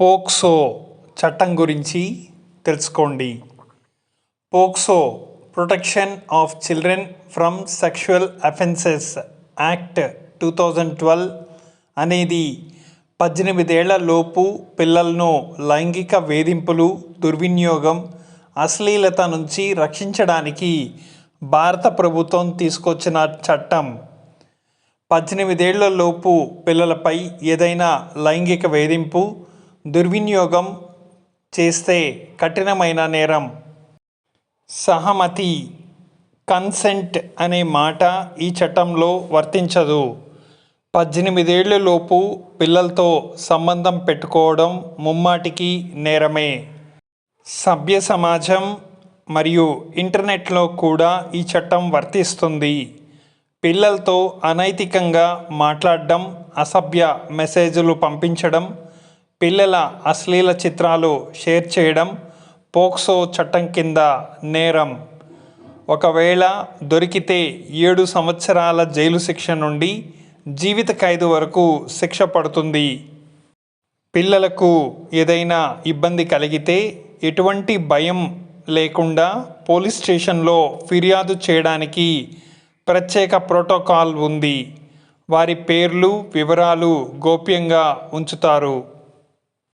POCSO చట్టం గురించి తెలుసుకోండి. POCSO protection of children from sexual offences act two thousand twelve అనేది పద్దెనిమిదేళ్ళ లోపు పిల్లలను లైంగిక వేధింపులు దుర్వినియోగం అశ్లీలత నుంచి రక్షించడానికి భారత ప్రభుత్వం తీసుకొచ్చిన చట్టం. పద్దెనిమిదేళ్ళలోపు పిల్లలపై ఏదైనా లైంగిక వేధింపు దుర్వినియోగం చేస్తే కఠినమైన నేరం. సహమతి కన్సెంట్ అనే మాట ఈ చట్టంలో వర్తించదు. పద్దెనిమిదేళ్ళ లోపు పిల్లలతో సంబంధం పెట్టుకోవడం ముమ్మాటికి నేరమే. సభ్య సమాజం మరియు ఇంటర్నెట్లో కూడా ఈ చట్టం వర్తిస్తుంది. పిల్లలతో అనైతికంగా మాట్లాడడం అసభ్య మెసేజ్లు పంపించడం పిల్లల అశ్లీల చిత్రాలు షేర్ చేయడం పోక్సో చట్టం కింద నేరం. ఒకవేళ దొరికితే ఏడు సంవత్సరాల జైలు శిక్ష నుండి జీవిత ఖైదు వరకు శిక్ష పడుతుంది. పిల్లలకు ఏదైనా ఇబ్బంది కలిగితే ఎటువంటి భయం లేకుండా పోలీస్ స్టేషన్లో ఫిర్యాదు చేయడానికి ప్రత్యేక ప్రోటోకాల్ ఉంది. వారి పేర్లు వివరాలు గోప్యంగా ఉంచుతారు.